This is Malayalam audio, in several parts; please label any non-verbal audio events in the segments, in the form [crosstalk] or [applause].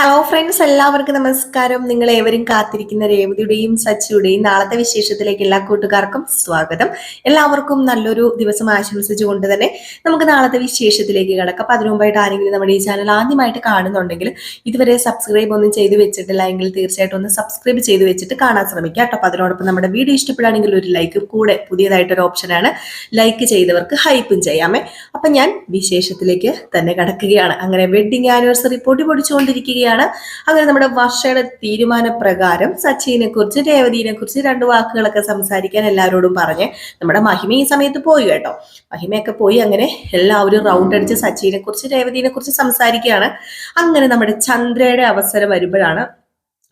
ഹലോ ഫ്രണ്ട്സ് എല്ലാവർക്കും നമസ്കാരം. നിങ്ങൾ ഏവരും കാത്തിരിക്കുന്ന രേവതിയുടെയും സച്ചിയുടെയും നാളത്തെ വിശേഷത്തിലേക്ക് എല്ലാ കൂട്ടുകാർക്കും സ്വാഗതം. എല്ലാവർക്കും നല്ലൊരു ദിവസം ആശംസിച്ചുകൊണ്ട് തന്നെ നമുക്ക് നാളത്തെ വിശേഷത്തിലേക്ക് കിടക്കാം. അപ്പൊ അതിനുമുമ്പായിട്ട് ആരെങ്കിലും നമ്മുടെ ഈ ചാനൽ ആദ്യമായിട്ട് കാണുന്നുണ്ടെങ്കിൽ ഇതുവരെ സബ്സ്ക്രൈബ് ഒന്നും ചെയ്തു വെച്ചിട്ടില്ല എങ്കിൽ തീർച്ചയായിട്ടും ഒന്ന് സബ്സ്ക്രൈബ് ചെയ്ത് വെച്ചിട്ട് കാണാൻ ശ്രമിക്കുക കേട്ടോ. അപ്പൊ അതിനോടൊപ്പം നമ്മുടെ വീഡിയോ ഇഷ്ടപ്പെടുകയാണെങ്കിൽ ഒരു ലൈക്കും കൂടെ പുതിയതായിട്ടൊരു ഓപ്ഷനാണ് ലൈക്ക് ചെയ്തവർക്ക് ഹൈപ്പും ചെയ്യാമേ. അപ്പൊ ഞാൻ വിശേഷത്തിലേക്ക് തന്നെ കിടക്കുകയാണ്. അങ്ങനെ വെഡിങ് ആനിവേഴ്സറി പൊടി പൊടിച്ചുകൊണ്ടിരിക്കുകയാണ് അങ്ങനെ നമ്മുടെ വർഷയുടെ തീരുമാനപ്രകാരം സച്ചിനെ കുറിച്ച് രേവതിനെ കുറിച്ച് രണ്ട് വാക്കുകളൊക്കെ സംസാരിക്കാൻ എല്ലാവരോടും പറഞ്ഞ് നമ്മുടെ മഹിമ ഈ സമയത്ത് പോയി കേട്ടോ. മഹിമയൊക്കെ പോയി അങ്ങനെ എല്ലാവരും റൗണ്ട് അടിച്ച് സച്ചിനെ കുറിച്ച് രേവതിനെ കുറിച്ച് സംസാരിക്കുകയാണ്. അങ്ങനെ നമ്മുടെ ചന്ദ്രയുടെ അവസരം വരുമ്പോഴാണ്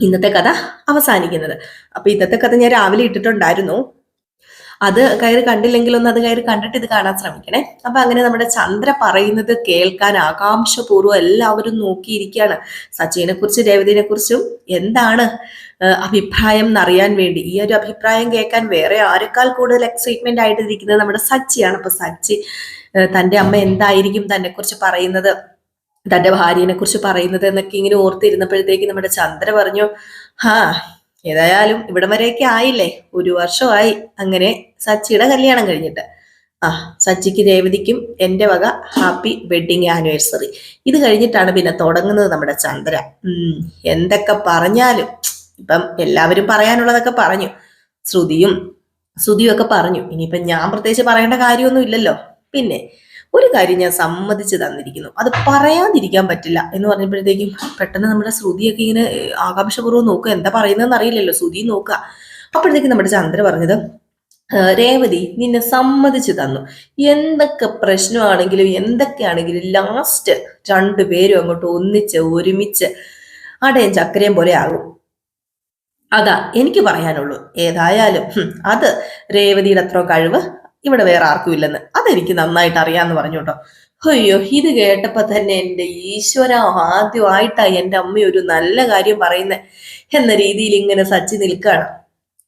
ഇന്നത്തെ കഥ അവസാനിക്കുന്നത്. അപ്പൊ ഇന്നത്തെ കഥ ഞാൻ രാവിലെ ഇട്ടിട്ടുണ്ടായിരുന്നു. അത് കയറി കണ്ടില്ലെങ്കിൽ ഒന്ന് അത് കയറി കണ്ടിട്ട് ഇത് കാണാൻ ശ്രമിക്കണേ. അപ്പൊ അങ്ങനെ നമ്മുടെ ചന്ദ്ര പറയുന്നത് കേൾക്കാൻ ആകാംക്ഷപൂർവം എല്ലാവരും നോക്കിയിരിക്കുകയാണ്. സച്ചിനെ കുറിച്ച് രേവതിനെ കുറിച്ചും എന്താണ് അഭിപ്രായം എന്നറിയാൻ വേണ്ടി. ഈ ഒരു അഭിപ്രായം കേൾക്കാൻ വേറെ ആരെക്കാൾ കൂടുതൽ എക്സൈറ്റ്മെന്റ് ആയിട്ട് ഇരിക്കുന്നത് നമ്മുടെ സച്ചിയാണ്. അപ്പൊ സച്ചി തന്റെ അമ്മ എന്തായിരിക്കും തന്നെ കുറിച്ച് പറയുന്നത് തന്റെ ഭാര്യനെ കുറിച്ച് പറയുന്നത് എന്നൊക്കെ ഇങ്ങനെ ഓർത്തിരുന്നപ്പോഴത്തേക്ക് നമ്മുടെ ചന്ദ്ര പറഞ്ഞു ഹാ ഏതായാലും ഇവിടം വരെയൊക്കെ ആയില്ലേ? ഒരു വർഷമായി അങ്ങനെ സച്ചിയുടെ കല്യാണം കഴിഞ്ഞിട്ട്. ആ സച്ചിക്ക് രേവതിക്കും എന്റെ വക ഹാപ്പി വെഡിങ് ആനിവേഴ്സറി. ഇത് കഴിഞ്ഞിട്ടാണ് പിന്നെ തുടങ്ങുന്നത് നമ്മുടെ ചന്ദ്ര. എന്തൊക്കെ പറഞ്ഞാലും ഇപ്പം എല്ലാവരും പറയാനുള്ളതൊക്കെ പറഞ്ഞു. ശ്രുതിയും ശ്രുതിയും ഒക്കെ പറഞ്ഞു. ഇനിയിപ്പം ഞാൻ പ്രത്യേകിച്ച് പറയേണ്ട കാര്യമൊന്നും ഇല്ലല്ലോ. പിന്നെ ഒരു കാര്യം ഞാൻ സമ്മതിച്ച് തന്നിരിക്കുന്നു. അത് പറയാതിരിക്കാൻ പറ്റില്ല എന്ന് പറഞ്ഞപ്പോഴത്തേക്കും പെട്ടെന്ന് നമ്മുടെ ശ്രുതിയൊക്കെ ഇങ്ങനെ ആകാംക്ഷപൂർവം നോക്കുക. എന്താ പറയുന്നതെന്ന് അറിയില്ലല്ലോ. ശ്രുതി നോക്കുക. അപ്പോഴത്തേക്കും നമ്മുടെ ചന്ദ്ര പറഞ്ഞത് "ഏഹ്, രേവതി നിന്നെ സമ്മതിച്ചു തന്നു. എന്തൊക്കെ പ്രശ്നമാണെങ്കിലും എന്തൊക്കെയാണെങ്കിലും ലാസ്റ്റ് രണ്ടുപേരും അങ്ങോട്ട് ഒന്നിച്ച് ഒരുമിച്ച് അടയും ചക്കരയും പോലെ ആകും. അതാ എനിക്ക് പറയാനുള്ളൂ. ഏതായാലും അത് രേവതിയുടെ അത്ര കഴിവ് ഇവിടെ വേറെ ആർക്കും ഇല്ലെന്ന്. അതെനിക്ക് നന്നായിട്ട് അറിയാന്ന് പറഞ്ഞു കേട്ടോ അയ്യോ ഇത് കേട്ടപ്പോ തന്നെ എന്റെ ഈശ്വര ആദ്യമായിട്ടാ എന്റെ അമ്മ ഒരു നല്ല കാര്യം പറയുന്നത് എന്ന രീതിയിൽ ഇങ്ങനെ സച്ചി നിൽക്കുകയാണ്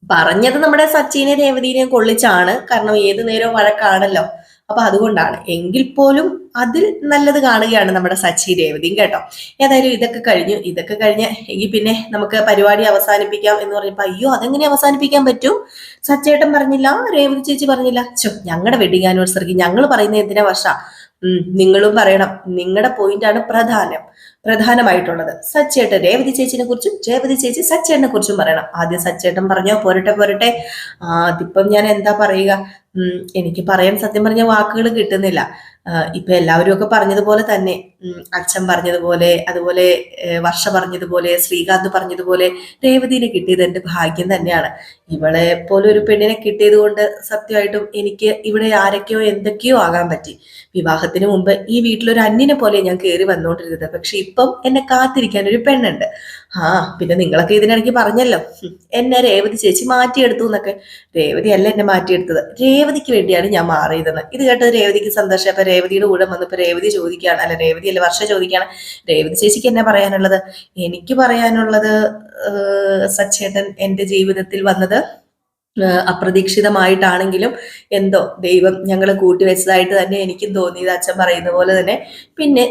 പറഞ്ഞത് നമ്മുടെ സച്ചിനെ രേവതിനെയും കൊള്ളിച്ചാണ്. കാരണം ഏത് നേരവും വഴക്കാണല്ലോ. അപ്പൊ അതുകൊണ്ടാണ്. എങ്കിൽ പോലും അതിൽ നല്ലത് കാണുകയാണ് നമ്മുടെ സച്ചി രേവതിയും കേട്ടോ. ഏതായാലും ഇതൊക്കെ കഴിഞ്ഞു. ഇതൊക്കെ കഴിഞ്ഞ് എങ്കിൽ പിന്നെ നമുക്ക് പരിപാടി അവസാനിപ്പിക്കാം എന്ന് പറഞ്ഞപ്പോ അയ്യോ അതെങ്ങനെ അവസാനിപ്പിക്കാൻ പറ്റും? സച്ചേട്ടൻ പറഞ്ഞില്ല രേവതി ചേച്ചി പറഞ്ഞില്ല ചോ ഞങ്ങളുടെ വെഡിങ് ആനിവേഴ്സറിക്ക് ഞങ്ങൾ പറയുന്ന എന്തിനാ വർഷ? നിങ്ങളും പറയണം. നിങ്ങളുടെ പോയിന്റാണ് പ്രധാനം. പ്രധാനമായിട്ടുള്ളത്. സച്ചേട്ടൻ രേവതി ചേച്ചിനെ കുറിച്ചും രേവതി ചേച്ചി സച്ചേട്ടനെ കുറിച്ചും പറയണം. ആദ്യം സച്ചേട്ടൻ പറഞ്ഞോ പോരട്ടെ പോരട്ടെ. അതിപ്പം ഞാൻ എന്താ പറയുക? എനിക്ക് പറയാൻ സത്യം പറഞ്ഞ വാക്കുകൾ കിട്ടുന്നില്ല. ഇപ്പൊ എല്ലാവരും ഒക്കെ പറഞ്ഞതുപോലെ തന്നെ. അച്ഛൻ പറഞ്ഞതുപോലെ അതുപോലെ വർഷ പറഞ്ഞതുപോലെ ശ്രീകാന്ത് പറഞ്ഞതുപോലെ രേവതിനെ കിട്ടിയത് എന്റെ ഭാഗ്യം തന്നെയാണ്. ഇവളെ പോലെ ഒരു പെണ്ണിനെ കിട്ടിയത് കൊണ്ട് സത്യമായിട്ടും എനിക്ക് ഇവിടെ ആരൊക്കെയോ എന്തൊക്കെയോ ആകാൻ പറ്റി. വിവാഹത്തിന് മുമ്പ് ഈ വീട്ടിലൊരു അന്യനെ പോലെ ഞാൻ കയറി വന്നുകൊണ്ടിരുന്നത് പക്ഷെ ഇപ്പം എന്നെ കാത്തിരിക്കാൻ ഒരു പെണ്ണുണ്ട്. ആ പിന്നെ നിങ്ങളൊക്കെ ഇതിനിടയ്ക്ക് പറഞ്ഞല്ലോ. എന്നെ രേവതി ചേച്ചി മാറ്റിയെടുത്തു എന്നൊക്കെ. രേവതി അല്ല എന്നെ മാറ്റിയെടുത്തത്. രേവതിക്ക് വേണ്ടിയാണ് ഞാൻ മാറിയതെന്ന് ഇത് കേട്ടത് രേവതിക്ക് സന്തോഷം. അപ്പൊ രേവതിയുടെ കൂടെ വന്നപ്പോ രേവതി ചോദിക്കുകയാണ്. അല്ല രേവതി അല്ല വർഷ ചോദിക്കുകയാണ്. രേവതി ചേച്ചിക്ക് എന്നെ പറയാനുള്ളത്? എനിക്ക് പറയാനുള്ളത് സച്ചേട്ടൻ എന്റെ ജീവിതത്തിൽ വന്നത് അപ്രതീക്ഷിതമായിട്ടാണെങ്കിലും എന്തോ ദൈവം ഞങ്ങൾ കൂട്ടിവെച്ചതായിട്ട് തന്നെ എനിക്കും തോന്നിയത് അച്ഛൻ പറയുന്ന പോലെ തന്നെ. പിന്നെ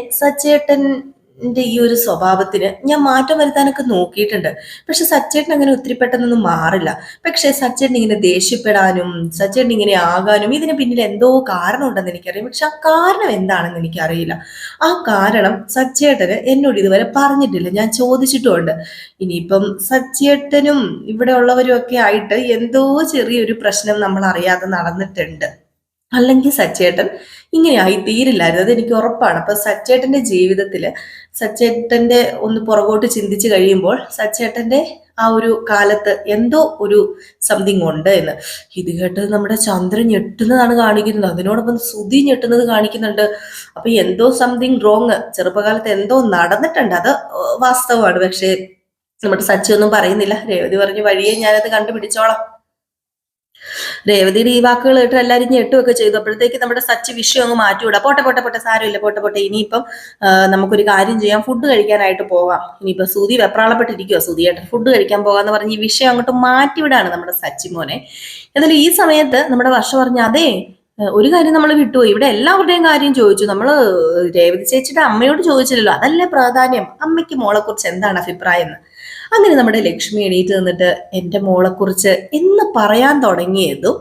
സച്ചേട്ടന്റെ ഈ ഒരു സ്വഭാവത്തിന് ഞാൻ മാറ്റം വരുത്താനൊക്കെ നോക്കിയിട്ടുണ്ട്. പക്ഷെ സച്ചേട്ടൻ അങ്ങനെ ഒത്തിരി പെട്ടെന്നൊന്നും മാറില്ല. പക്ഷെ സച്ചേട്ടൻ ഇങ്ങനെ ദേഷ്യപ്പെടാനും സച്ചേട്ടൻ ഇങ്ങനെ ആകാനും ഇതിന് പിന്നിൽ എന്തോ കാരണം ഉണ്ടെന്ന് എനിക്കറിയാം. പക്ഷെ ആ കാരണം എന്താണെന്ന് എനിക്കറിയില്ല. ആ കാരണം സച്ചേട്ടന് എന്നോട് ഇതുവരെ പറഞ്ഞിട്ടില്ല. ഞാൻ ചോദിച്ചിട്ടുമുണ്ട്. ഇനിയിപ്പം സച്ചേട്ടനും ഇവിടെ ഉള്ളവരും ഒക്കെ ആയിട്ട് എന്തോ ചെറിയൊരു പ്രശ്നം നമ്മൾ അറിയാതെ നടന്നിട്ടുണ്ട്. അല്ലെങ്കിൽ സച്ചേട്ടൻ ഇങ്ങനെയായി തീരില്ലായിരുന്നു. അതെനിക്ക് ഉറപ്പാണ്. അപ്പൊ സച്ചേട്ടന്റെ ജീവിതത്തിൽ സച്ചേട്ടന്റെ ഒന്ന് പുറകോട്ട് ചിന്തിച്ചു കഴിയുമ്പോൾ സച്ചേട്ടന്റെ ആ ഒരു കാലത്ത് എന്തോ ഒരു സംതിങ് ഉണ്ട് എന്ന്. ഇത് കേട്ട് നമ്മുടെ ചന്ദ്രൻ ഞെട്ടുന്നതാണ് കാണിക്കുന്നത്. അതിനോടൊപ്പം ശ്രുതി ഞെട്ടുന്നത് കാണിക്കുന്നുണ്ട്. അപ്പൊ എന്തോ സംതിങ് റോങ് ചെറുപ്പകാലത്ത് എന്തോ നടന്നിട്ടുണ്ട്. അത് വാസ്തവമാണ്. പക്ഷേ നമ്മുടെ സച്ചി ഒന്നും പറയുന്നില്ല. രേവതി പറഞ്ഞു വഴിയെ ഞാനത് കണ്ടുപിടിച്ചോളാം. രേവതിയുടെ ഈ വാക്കുകൾ കേട്ട് എല്ലാവരും ഞെട്ടുമൊക്കെ ചെയ്തു. അപ്പോഴത്തേക്ക് നമ്മുടെ സച്ച് വിഷയം അങ്ങ് മാറ്റിവിടാം. പോട്ടെ പോട്ടെ പോട്ടെ സാരമില്ല. പോട്ടെ പോട്ടെ. ഇനിയിപ്പം നമുക്കൊരു കാര്യം ചെയ്യാം. ഫുഡ് കഴിക്കാനായിട്ട് പോവാം. ഇനിയിപ്പോൾ സുതി വെപ്രാളപ്പെട്ടിരിക്കുവോ. സുതിയായിട്ട് ഫുഡ് കഴിക്കാൻ പോകാന്ന് പറഞ്ഞ് ഈ വിഷയം അങ്ങോട്ട് മാറ്റിവിടാണ് നമ്മുടെ സച്ചി മോനെ. എന്നാലും ഈ സമയത്ത് നമ്മുടെ വർഷം പറഞ്ഞു അതെ ഒരു കാര്യം നമ്മൾ വിട്ടുപോയി. ഇവിടെ എല്ലാവരുടെയും കാര്യം ചോദിച്ചു. നമ്മൾ രേവതി ചേച്ചിയുടെ അമ്മയോട് ചോദിച്ചില്ലല്ലോ. അതല്ലേ പ്രാധാന്യം? അമ്മയ്ക്ക് മോളെക്കുറിച്ച് എന്താണ് അഭിപ്രായം? എന്ന് അങ്ങനെ നമ്മുടെ ലക്ഷ്മി എണീറ്റ് നിന്നിട്ട് എന്റെ മോളെക്കുറിച്ച് എന്ന് പറയാൻ തുടങ്ങിയതും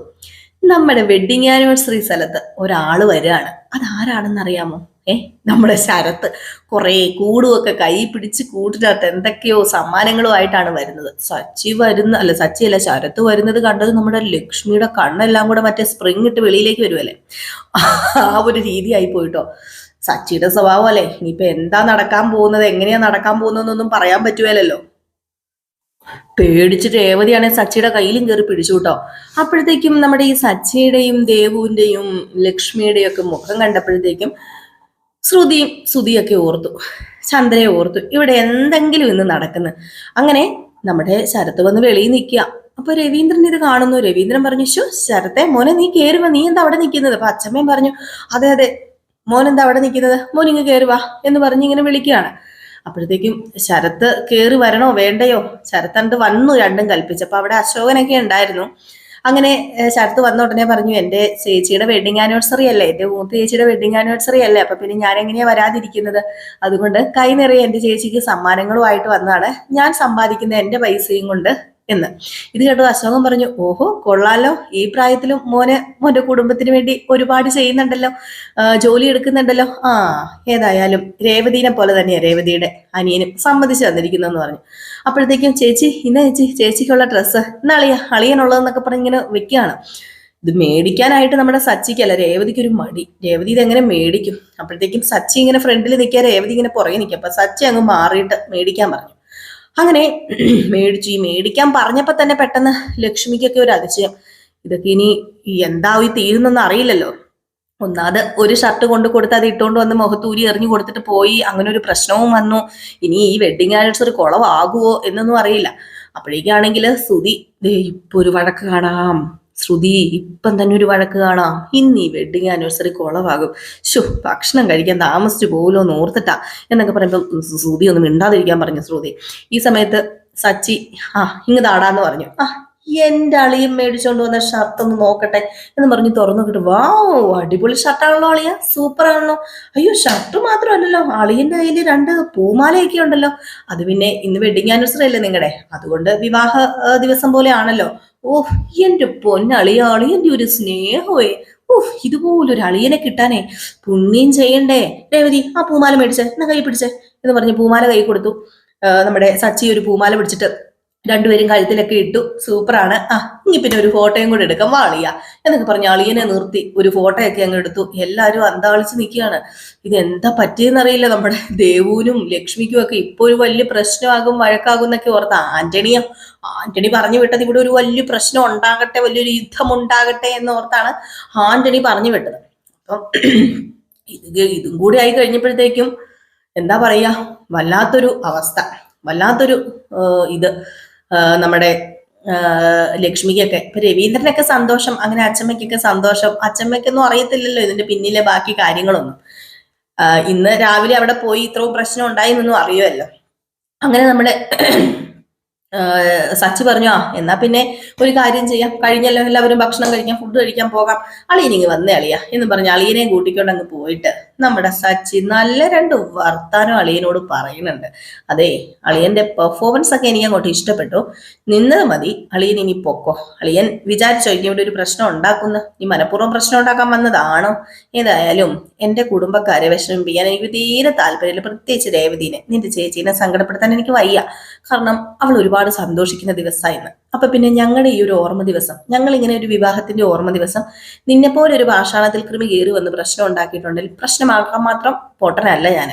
നമ്മുടെ വെഡിങ് ആനിവേഴ്സറി സ്ഥലത്ത് ഒരാൾ വരികയാണ്. അതാരാണെന്ന് അറിയാമോ ഏ നമ്മുടെ ശരത്ത്. കുറേ കൂടുമൊക്കെ കൈ പിടിച്ച് കൂട്ടിനകത്ത് എന്തൊക്കെയോ സമ്മാനങ്ങളുമായിട്ടാണ് വരുന്നത്. സച്ചി വരുന്ന അല്ല സച്ചി അല്ല ശരത്ത് വരുന്നത് കണ്ടത് നമ്മുടെ ലക്ഷ്മിയുടെ കണ്ണെല്ലാം കൂടെ മറ്റേ സ്പ്രിങ് ഇട്ട് വെളിയിലേക്ക് വരുമല്ലേ ആ ഒരു രീതി ആയി പോയിട്ടോ. സച്ചിയുടെ സ്വഭാവം അല്ലേ? ഇനിയിപ്പോ എന്താ നടക്കാൻ പോകുന്നത്? എങ്ങനെയാ നടക്കാൻ പോകുന്നതെന്നൊന്നും പറയാൻ പറ്റുമല്ലോ പേടിച്ചിട്ട് രേവതിയാണ് സച്ചിയുടെ കയ്യിലും കയറി പിടിച്ചു കേട്ടോ. അപ്പോഴത്തേക്കും നമ്മുടെ ഈ സച്ചിയുടെയും ദേവുവിന്റെയും ലക്ഷ്മിയുടെയും ഒക്കെ മുഖം കണ്ടപ്പോഴത്തേക്കും ശ്രുതിയും ശ്രുതിയൊക്കെ ഓർത്തു. ചന്ദ്രയെ ഓർത്തു. ഇവിടെ എന്തെങ്കിലും ഇന്ന് നടക്കുന്നു. അങ്ങനെ നമ്മുടെ ശരത്ത് വന്ന് വെളിയിൽ നിൽക്കുക. അപ്പൊ രവീന്ദ്രൻ ഇത് കാണുന്നു. രവീന്ദ്രൻ പറഞ്ഞു ശോ ശരത്തെ മോനെ നീ കയറുക നീ എന്താ അവിടെ നിൽക്കുന്നത്? അപ്പൊ അച്ഛമ്മയും പറഞ്ഞു അതെ അതെ മോനെന്താ അവിടെ നിൽക്കുന്നത്? മോൻ ഇങ്ങ് കയറുവാ എന്ന് പറഞ്ഞ് ഇങ്ങനെ വിളിക്കുകയാണ്. അപ്പോഴത്തേക്കും ശരത്ത് കയറി വരണോ വേണ്ടയോ? ശരത്തണ്ട് വന്നു രണ്ടും കൽപ്പിച്ചു. അപ്പൊ അവിടെ അശോകനൊക്കെ ഉണ്ടായിരുന്നു. അങ്ങനെ ശരത്ത് വന്ന ഉടനെ പറഞ്ഞു എന്റെ ചേച്ചിയുടെ വെഡിങ് ആനിവേഴ്സറി അല്ലേ? എന്റെ മൂത്ത ചേച്ചിയുടെ വെഡിങ് ആനിവേഴ്സറി അല്ലേ? അപ്പൊ പിന്നെ ഞാൻ എങ്ങനെയാ വരാതിരിക്കുന്നത്? അതുകൊണ്ട് കൈ നിറയെ എന്റെ ചേച്ചിക്ക് സമ്മാനങ്ങളുമായിട്ട് വന്നതാണ്. ഞാൻ സമ്പാദിക്കുന്ന എന്റെ പൈസയും കൊണ്ട് എന്ന്. ഇത് കേട്ടത് അശോകൻ പറഞ്ഞു ഓഹോ കൊള്ളാലോ. ഈ പ്രായത്തിലും മോനെ മോന്റെ കുടുംബത്തിന് വേണ്ടി ഒരുപാട് ചെയ്യുന്നുണ്ടല്ലോ. ജോലി എടുക്കുന്നുണ്ടല്ലോ. ആ ഏതായാലും രേവതീനെ പോലെ തന്നെയാ രേവതിയുടെ അനിയനും സമ്മതിച്ചു തന്നിരിക്കുന്നെന്ന് പറഞ്ഞു. അപ്പോഴത്തേക്കും ചേച്ചി ഇന്ന ചേച്ചി ചേച്ചിക്കുള്ള ഡ്രസ്സ്. ഇന്ന് അളിയ അളിയനുള്ളതെന്നൊക്കെ പറഞ്ഞ് ഇങ്ങനെ വെക്കുകയാണ്. ഇത് മേടിക്കാനായിട്ട് നമ്മുടെ സച്ചിക്കല്ല രേവതിക്ക് ഒരു മടി. രേവതി ഇതെങ്ങനെ മേടിക്കും? അപ്പോഴത്തേക്കും സച്ചി ഇങ്ങനെ ഫ്രണ്ടിൽ നിൽക്കുക രേവതി ഇങ്ങനെ പുറകെ നിൽക്കുക. അപ്പൊ സച്ചി അങ്ങ് മാറിയിട്ട് മേടിക്കാൻ പറഞ്ഞു. അങ്ങനെ [clears throat] മേടിച്ചു. ഈ മേടിക്കാൻ പറഞ്ഞപ്പോ തന്നെ പെട്ടെന്ന് ലക്ഷ്മിക്കൊക്കെ ഒരു അതിശയം. ഇതൊക്കെ ഇനി എന്താവും ഈ തീരുന്നെന്ന് അറിയില്ലല്ലോ. ഒന്നാത് ഒരു ഷർട്ട് കൊണ്ട് കൊടുത്ത് അത് ഇട്ടുകൊണ്ട് വന്ന് മുഖത്തൂരി എറിഞ്ഞു കൊടുത്തിട്ട് പോയി. അങ്ങനെ ഒരു പ്രശ്നവും വന്നു. ഇനി ഈ വെഡിങ് ആനിവേഴ്സറി കുളവാകുവോ എന്നൊന്നും അറിയില്ല. അപ്പോഴേക്കാണെങ്കിൽ സുതി ഇപ്പൊ ഒരു വഴക്ക് കാണാം. ശ്രുതി ഇപ്പം തന്നെ ഒരു വഴക്ക് കാണാം. ഇന്ന് ഈ വെഡിങ് ആനിവേഴ്സറി കുളവാകും ഷു ഭക്ഷണം കഴിക്കാൻ താമസിച്ചു പോകുമല്ലോ എന്ന് ഓർത്തിട്ടാ എന്നൊക്കെ പറയുമ്പോൾ ശ്രുതി ഒന്നും മിണ്ടാതിരിക്കാൻ പറഞ്ഞു ശ്രുതി. ഈ സമയത്ത് സച്ചി ആ ഇങ്ങ് താടാന്ന് പറഞ്ഞു. ആ എന്റെ അളിയും മേടിച്ചോണ്ട് വന്ന ഷർട്ട് ഒന്ന് നോക്കട്ടെ എന്ന് പറഞ്ഞ് തുറന്നു നോക്കിട്ട് വാ അടിപൊളി ഷർട്ടാണല്ലോ അളിയ സൂപ്പർ ആണല്ലോ. അയ്യോ ഷർട്ട് മാത്രമല്ലല്ലോ അളിയന്റെ കയ്യിൽ രണ്ട് പൂമാലയൊക്കെ ഉണ്ടല്ലോ. അത് പിന്നെ ഇന്ന് വെഡിങ് ആനിവേഴ്സറി അല്ലേ നിങ്ങളുടെ അതുകൊണ്ട് വിവാഹ ദിവസം പോലെ ആണല്ലോ ഓ എന്റെ പൊന്നളിയ അളിയന്റെ ഒരു സ്നേഹമേ ഓഹ് ഇതുപോലൊരു അളിയനെ കിട്ടാനേ പുണ്യം ചെയ്യണ്ടേ. രേവതി ആ പൂമാല മേടിച്ചേ എന്നാ കൈ പിടിച്ചേ എന്ന് പറഞ്ഞ് പൂമാല കൈ കൊടുത്തു. നമ്മുടെ സച്ചി ഒരു പൂമാല പിടിച്ചിട്ട് രണ്ടുപേരും കഴുത്തിലൊക്കെ ഇട്ടു. സൂപ്പറാണ്. ആ ഇനി പിന്നെ ഒരു ഫോട്ടോയും കൂടെ എടുക്കാം. വാളിയ എന്നൊക്കെ പറഞ്ഞ് അളിയനെ നിർത്തി. ഒരു ഫോട്ടോയൊക്കെ അങ്ങ് എടുത്തു. എല്ലാവരും അന്താളിച്ച് നിൽക്കുകയാണ്. ഇത് എന്താ പറ്റിയെന്നറിയില്ല നമ്മുടെ ദേവുവിനും ലക്ഷ്മിക്കും ഒക്കെ ഇപ്പൊ ഒരു വലിയ പ്രശ്നമാകും വഴക്കാകും എന്നൊക്കെ ഓർത്ത. ആന്റണിയ? ആന്റണി പറഞ്ഞു വിട്ടത് ഇവിടെ ഒരു വലിയ പ്രശ്നം ഉണ്ടാകട്ടെ വലിയൊരു യുദ്ധം ഉണ്ടാകട്ടെ എന്ന് ഓർത്താണ് ആന്റണി പറഞ്ഞു വിട്ടത്. അപ്പം [clears throat] ഇത് ഇതും കൂടി ആയി കഴിഞ്ഞപ്പോഴത്തേക്കും എന്താ പറയാ? വല്ലാത്തൊരു അവസ്ഥ. വല്ലാത്തൊരു ഇത്. നമ്മുടെ ലക്ഷ്മിക്കൊക്കെ. ഇപ്പൊ രവീന്ദ്രനൊക്കെ സന്തോഷം അങ്ങനെ അച്ചമ്മയ്ക്കൊക്കെ സന്തോഷം. അച്ചമ്മയ്ക്കൊന്നും അറിയത്തില്ലല്ലോ ഇതിന്റെ പിന്നിലെ ബാക്കി കാര്യങ്ങളൊന്നും. ഇന്ന് രാവിലെ അവിടെ പോയി ഇത്രയും പ്രശ്നം ഉണ്ടായി എന്നൊന്നും അറിയുമല്ലോ. അങ്ങനെ നമ്മുടെ സച്ചി പറഞ്ഞു ആ എന്നാ പിന്നെ ഒരു കാര്യം ചെയ്യാം. കഴിഞ്ഞല്ലോ എല്ലാവരും ഭക്ഷണം കഴിക്കാം ഫുഡ് കഴിക്കാൻ പോകാം. അളിയനിങ്ങ് വന്നേ അളിയ എന്ന് പറഞ്ഞ് അളിയനെയും കൂട്ടിക്കൊണ്ട് അങ്ങ് പോയിട്ട് നമ്മുടെ സച്ചി നല്ല രണ്ട് വർത്താനം അളിയനോട് പറയുന്നുണ്ട്. അതെ അളിയന്റെ പെർഫോമൻസ് ഒക്കെ എനിക്ക് അങ്ങോട്ട് ഇഷ്ടപ്പെട്ടു. നിന്നത് മതി അളിയൻ ഇനി പൊക്കോ. അളിയൻ വിചാരിച്ചോ ഇനി ഇവിടെ ഒരു പ്രശ്നം ഉണ്ടാക്കുന്ന. ഈ മനഃപൂർവം പ്രശ്നം ഉണ്ടാക്കാൻ വന്നതാണോ? ഏതായാലും എന്റെ കുടുംബക്കാരെ വിഷമിപ്പിക്കാൻ എനിക്ക് തീരെ താല്പര്യമില്ല. പ്രത്യേകിച്ച് രേവതിനെ നിന്റെ ചേച്ചീനെ സങ്കടപ്പെടുത്താൻ എനിക്ക് വയ്യ. കാരണം അവൾ ഒരുപാട് സന്തോഷിക്കുന്ന ദിവസമായിരുന്നു. അപ്പൊ പിന്നെ ഞങ്ങളുടെ ഈ ഒരു ഓർമ്മ ദിവസം ഞങ്ങൾ ഇങ്ങനെ ഒരു വിവാഹത്തിന്റെ ഓർമ്മ ദിവസം നിന്നെപ്പോലെ ഒരു ഭാഷാണത്തിൽ കൃമി കയറി വന്ന് പ്രശ്നം ഉണ്ടാക്കിയിട്ടുണ്ടെങ്കിൽ പ്രശ്നമാക്കാൻ മാത്രം പൊട്ടനല്ല ഞാൻ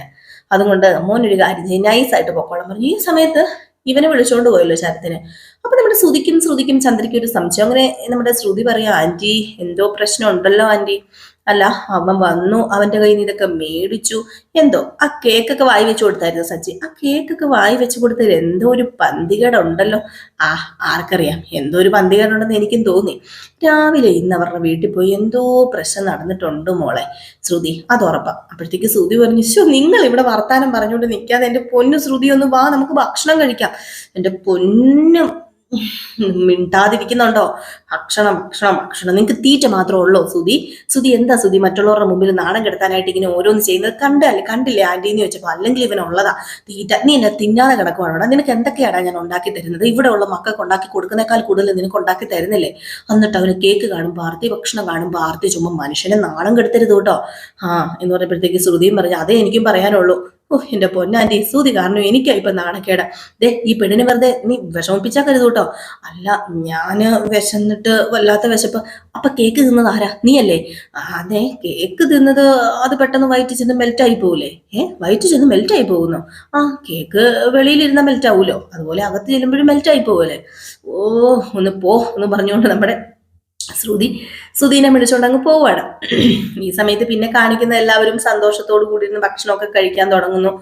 അതുകൊണ്ട് മോനൊരു കാര്യം നൈസ് നൈസായിട്ട് പൊക്കോളം പറഞ്ഞു. ഈ സമയത്ത് ഇവനെ വിളിച്ചോണ്ട് പോയല്ലോ ശരത്തിന്. അപ്പൊ നമ്മുടെ ശ്രുതിക്കും ശ്രുതിക്കും ചന്ദ്രയ്ക്ക് ഒരു സംശയം. അങ്ങനെ നമ്മുടെ ശ്രുതി പറയാ ആന്റി എന്തോ പ്രശ്നം ഉണ്ടല്ലോ ആന്റി. അല്ല അവൻ വന്നു അവന്റെ കയ്യിൽ നിന്ന് ഇതൊക്കെ മേടിച്ചു. എന്തോ ആ കേക്കൊക്കെ വായി വെച്ച് കൊടുത്തായിരുന്നു സച്ചി. ആ കേക്കൊക്കെ വായി വെച്ച് കൊടുത്തതിൽ എന്തോ ഒരു പന്തികേടുണ്ടല്ലോ. ആ ആർക്കറിയാം എന്തോ ഒരു പന്തികേടുണ്ടെന്ന് എനിക്കും തോന്നി. രാവിലെ ഇന്ന് അവരുടെ വീട്ടിൽ പോയി എന്തോ പ്രശ്നം നടന്നിട്ടുണ്ട് മോളെ. ശ്രുതി അത് ഉറപ്പാ. അപ്പോഴത്തേക്ക് ശ്രുതി പറഞ്ഞു ശോ നിങ്ങൾ ഇവിടെ വർത്താനം പറഞ്ഞുകൊണ്ട് നിൽക്കാതെ എന്റെ പൊന്നു ശ്രുതി ഒന്ന് വാ നമുക്ക് ഭക്ഷണം കഴിക്കാം. എന്റെ പൊന്നും മിണ്ടാതിരിക്കുന്നുണ്ടോ? ഭക്ഷണം ഭക്ഷണം ഭക്ഷണം. നിങ്ങൾക്ക് തീറ്റ മാത്രമേ ഉള്ളൂ സുതി സുതി എന്താ സുതി മറ്റുള്ളവരുടെ മുമ്പിൽ നാണം കെടുത്താനായിട്ട് ഇങ്ങനെ ഓരോന്ന് ചെയ്യുന്നത് കണ്ടല്ലേ കണ്ടില്ലേ ആന്റി എന്ന് ചോദിച്ചപ്പോൾ അല്ലെങ്കിൽ ഇവനുള്ളതാ തീറ്റ നീ എന്നെ തിന്നാതെ കിടക്കുവാണോടാ നിനക്ക് എന്തൊക്കെയാണ് ഞാൻ ഉണ്ടാക്കി തരുന്നത്? ഇവിടെ ഉള്ള മക്കൾക്ക് ഉണ്ടാക്കി കൊടുക്കുന്നേക്കാൾ കൂടുതൽ നിനക്ക് ഉണ്ടാക്കി തരുന്നില്ലേ? എന്നിട്ട് അവന് കേക്ക് കാണുമ്പോൾ ആർത്തി ഭക്ഷണം കാണുമ്പോൾ ആർത്തി ചുമ്മാ മനുഷ്യനെ നാണം കെടുത്തരുത് കേട്ടോ. ആ എന്ന് പറയുമ്പോഴത്തേക്ക് ശ്രുതിയും പറഞ്ഞു അതേ എനിക്കും പറയാനുള്ളൂ. ഓ എന്റെ പൊന്നാന്റി സൂതി കാരണം എനിക്കാ ഇപ്പൊ നാണക്കേട്. ദേ ഈ പെണ്ണിനെ വെറുതെ നീ വിഷമിപ്പിച്ചാ കരുത് കേട്ടോ അല്ല ഞാൻ വിശന്നിട്ട് വല്ലാത്ത വിശപ്പ്. അപ്പൊ കേക്ക് തിന്നത് ആരാ? നീയല്ലേ? അതെ കേക്ക് തിന്നത് അത് പെട്ടെന്ന് വയറ്റ് ചെന്ന് മെൽറ്റായി പോകൂലേ ഏ വയറ്റ് ചെന്ന് മെൽറ്റായി പോകുന്നു? ആ കേക്ക് വെളിയിലിരുന്ന മെൽറ്റ് ആവൂലോ അതുപോലെ അകത്ത് ചെല്ലുമ്പോഴും മെൽറ്റായി പോവല്ലേ ഓ ഒന്ന് പോ എന്ന് പറഞ്ഞുകൊണ്ട് നമ്മുടെ ശ്രുതി ശ്രുതിനെ വിളിച്ചുകൊണ്ട് അങ്ങ് പോവാണ്. ഈ സമയത്ത് പിന്നെ കാണിക്കുന്ന എല്ലാവരും സന്തോഷത്തോടു കൂടി ഇരുന്ന് ഭക്ഷണമൊക്കെ കഴിക്കാൻ തുടങ്ങുന്നു.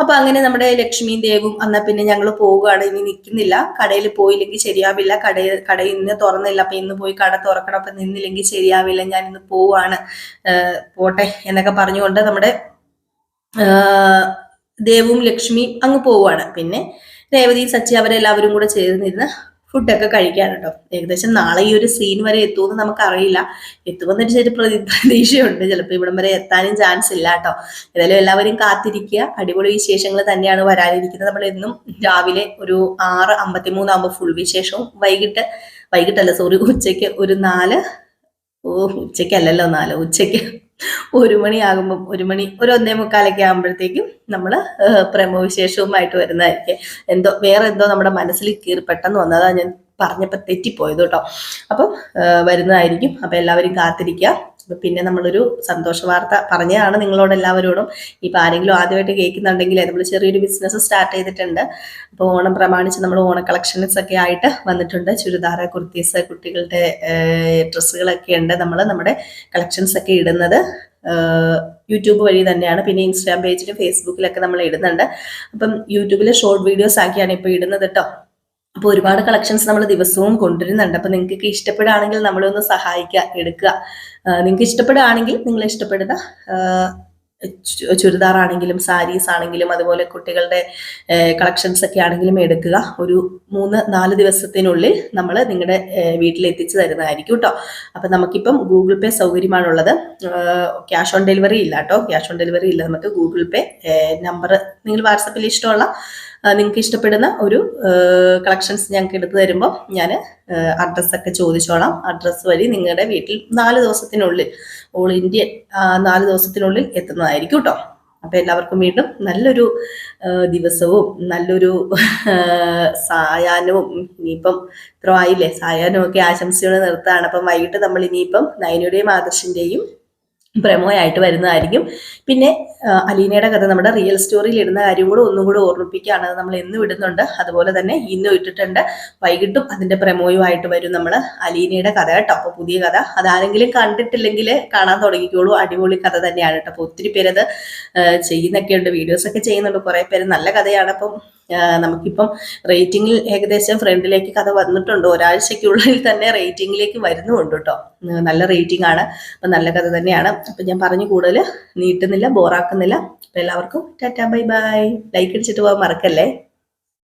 അപ്പൊ അങ്ങനെ നമ്മുടെ ലക്ഷ്മിയും ദേവും എന്നാ പിന്നെ ഞങ്ങൾ പോവുകയാണ്. ഇനി നിൽക്കുന്നില്ല കടയിൽ പോയില്ലെങ്കിൽ ശരിയാവില്ല. കടയിൽ കട ഇന്ന് തുറന്നില്ല. അപ്പൊ ഇന്ന് പോയി കട തുറക്കണം. അപ്പൊ നിന്നില്ലെങ്കിൽ ശരിയാവില്ല. ഞാൻ ഇന്ന് പോവാണ്. പോട്ടെ എന്നൊക്കെ പറഞ്ഞുകൊണ്ട് നമ്മുടെ ദേവും ലക്ഷ്മിയും അങ്ങ് പോവുകയാണ് പിന്നെ രേവതി സച്ചി അവരെല്ലാവരും കൂടെ ചേർന്നിരുന്ന് ഫുഡൊക്കെ കഴിക്കാൻ ഏകദേശം നാളെ ഈ ഒരു സീൻ വരെ എത്തുമെന്ന് നമുക്കറിയില്ല. എത്തുമെന്നൊരു ചെറിയ പ്രതി- പ്രതീക്ഷയുണ്ട്. ചിലപ്പോൾ ഇവിടം വരെ എത്താനും ചാൻസ് ഇല്ല കേട്ടോ ഏതായാലും എല്ലാവരും കാത്തിരിക്കുക. അടിപൊളി വിശേഷങ്ങൾ തന്നെയാണ് വരാനിരിക്കുന്നത്. നമ്മൾ എന്നും രാവിലെ ഒരു ആറ് അമ്പത്തിമൂന്നാകുമ്പോൾ ഫുൾ വിശേഷവും. വൈകിട്ട് വൈകിട്ടല്ല സോറി ഉച്ചയ്ക്ക് ഒരു നാല്. ഓ ഉച്ചയ്ക്കല്ലല്ലോ നാല്. ഉച്ചയ്ക്ക് ഒരു മണിയാകുമ്പം ഒരു മണി ഒരു ഒന്നേ മുക്കാലൊക്കെ ആകുമ്പോഴത്തേക്കും നമ്മൾ പ്രമോവിശേഷവുമായിട്ട് വരുന്നതായിരിക്കും. എന്തോ വേറെ എന്തോ നമ്മുടെ മനസ്സിൽ കീറി പെട്ടെന്ന് വന്നതാണ് ഞാൻ പറഞ്ഞപ്പോൾ തെറ്റിപ്പോയത് കേട്ടോ. അപ്പം വരുന്നതായിരിക്കും. അപ്പം എല്ലാവരും കാത്തിരിക്കുക. പിന്നെ നമ്മളൊരു സന്തോഷ വാർത്ത പറഞ്ഞതാണ് നിങ്ങളോട് എല്ലാവരോടും ഇപ്പം ആരെങ്കിലും ആദ്യമായിട്ട് കേൾക്കുന്നുണ്ടെങ്കിൽ നമ്മൾ ചെറിയൊരു ബിസിനസ് സ്റ്റാർട്ട് ചെയ്തിട്ടുണ്ട്. അപ്പോൾ ഓണം പ്രമാണിച്ച് നമ്മൾ ഓണ കളക്ഷൻസ് ഒക്കെ ആയിട്ട് വന്നിട്ടുണ്ട്. ചുരിദാർ കുർത്തീസ് കുട്ടികളുടെ ഡ്രസ്സുകളൊക്കെ ഉണ്ട് നമ്മൾ നമ്മുടെ കളക്ഷൻസ് ഒക്കെ ഇടുന്നത്. യൂട്യൂബ് വഴി തന്നെയാണ്. പിന്നെ ഇൻസ്റ്റാഗ്രാം പേജിലും ഫേസ്ബുക്കിലൊക്കെ നമ്മൾ ഇടുന്നുണ്ട്. അപ്പം യൂട്യൂബിൽ ഷോർട്ട് വീഡിയോസ് ആക്കിയാണ് ഇപ്പോൾ ഇടുന്നത് കേട്ടോ അപ്പോൾ ഒരുപാട് കളക്ഷൻസ് നമ്മൾ ദിവസവും കൊണ്ടുവരുന്നുണ്ട്. അപ്പോൾ നിങ്ങൾക്ക് ഇഷ്ടപ്പെടുകയാണെങ്കിൽ നമ്മളൊന്ന് സഹായിക്കുക എടുക്കുക. നിങ്ങൾക്ക് ഇഷ്ടപ്പെടുകയാണെങ്കിൽ നിങ്ങൾ ഇഷ്ടപ്പെടുന്ന ചുരിദാർ ആണെങ്കിലും സാരീസ് ആണെങ്കിലും അതുപോലെ കുട്ടികളുടെ കളക്ഷൻസ് ഒക്കെ ആണെങ്കിലും എടുക്കുക. ഒരു മൂന്ന് നാല് ദിവസത്തിനുള്ളിൽ നമ്മൾ നിങ്ങളുടെ വീട്ടിൽ എത്തിച്ചു തരുന്നതായിരിക്കും കേട്ടോ അപ്പം നമുക്കിപ്പം ഗൂഗിൾ പേ സൗകര്യമാണുള്ളത്. ക്യാഷ് ഓൺ ഡെലിവറി ഇല്ല കേട്ടോ ക്യാഷ് ഓൺ ഡെലിവറി ഇല്ല. നമുക്ക് ഗൂഗിൾ പേ നമ്പർ നിങ്ങൾ വാട്സപ്പിൽ ഇഷ്ടമുള്ള നിങ്ങൾക്ക് ഇഷ്ടപ്പെടുന്ന ഒരു കളക്ഷൻസ് ഞങ്ങൾക്ക് എടുത്തു തരുമ്പോൾ ഞാൻ അഡ്രസ്സൊക്കെ ചോദിച്ചോളാം. അഡ്രസ്സ് വഴി നിങ്ങളുടെ വീട്ടിൽ നാല് ദിവസത്തിനുള്ളിൽ ഓൾ ഇന്ത്യ നാല് ദിവസത്തിനുള്ളിൽ എത്തുന്നതായിരിക്കും കേട്ടോ. അപ്പം എല്ലാവർക്കും വീണ്ടും നല്ലൊരു ദിവസവും നല്ലൊരു സായാഹ്നവും ഇനിയിപ്പം ഇത്ര ആയില്ലേ? സായാഹ്നമൊക്കെ ആശംസയോടെ നിർത്താണ് അപ്പം വൈകിട്ട് നമ്മൾ ഇനിയിപ്പം നയനയുടെയും ആദർശിന്റെയും പ്രമോയായിട്ട് വരുന്നതായിരിക്കും. പിന്നെ അലീനയുടെ കഥ നമ്മുടെ റിയൽ സ്റ്റോറിയിൽ ഇടുന്ന കാര്യം കൂടെ ഒന്നും കൂടെ ഓർമ്മിപ്പിക്കുകയാണ്. അത് നമ്മൾ എന്നും ഇടുന്നുണ്ട്. അതുപോലെ തന്നെ ഇന്നും ഇട്ടിട്ടുണ്ട്. വൈകിട്ടും അതിന്റെ പ്രമോയുമായിട്ട് വരും നമ്മൾ അലീനയുടെ കഥ കേട്ടോ. അപ്പോൾ പുതിയ കഥ. അതാരെങ്കിലും കണ്ടിട്ടില്ലെങ്കിൽ കാണാൻ തുടങ്ങിക്കോളൂ. അടിപൊളി കഥ തന്നെയാണ് കേട്ടോ. അപ്പോൾ ഒത്തിരി പേരത് ചെയ്യുന്നൊക്കെയുണ്ട്. വീഡിയോസൊക്കെ ചെയ്യുന്നുണ്ട്. കുറേ പേര് നല്ല കഥയാണ്. അപ്പം നമുക്കിപ്പം റേറ്റിംഗിൽ ഏകദേശം ഫ്രണ്ടിലേക്ക് കഥ വന്നിട്ടുണ്ട്. ഒരാഴ്ചയ്ക്കുള്ളിൽ തന്നെ റേറ്റിംഗിലേക്ക് വരുന്നുണ്ട് കേട്ടോ. നല്ല റേറ്റിംഗ് ആണ്. അപ്പം നല്ല കഥ തന്നെയാണ്. അപ്പം ഞാൻ പറഞ്ഞു കൂടുതൽ നീട്ടുന്നില്ല ബോറാക്കുന്നില്ല. അപ്പം എല്ലാവർക്കും ടാറ്റാ ബൈ ബൈ. ലൈക്ക് അടിച്ചിട്ട് പോകാൻ മറക്കല്ലേ?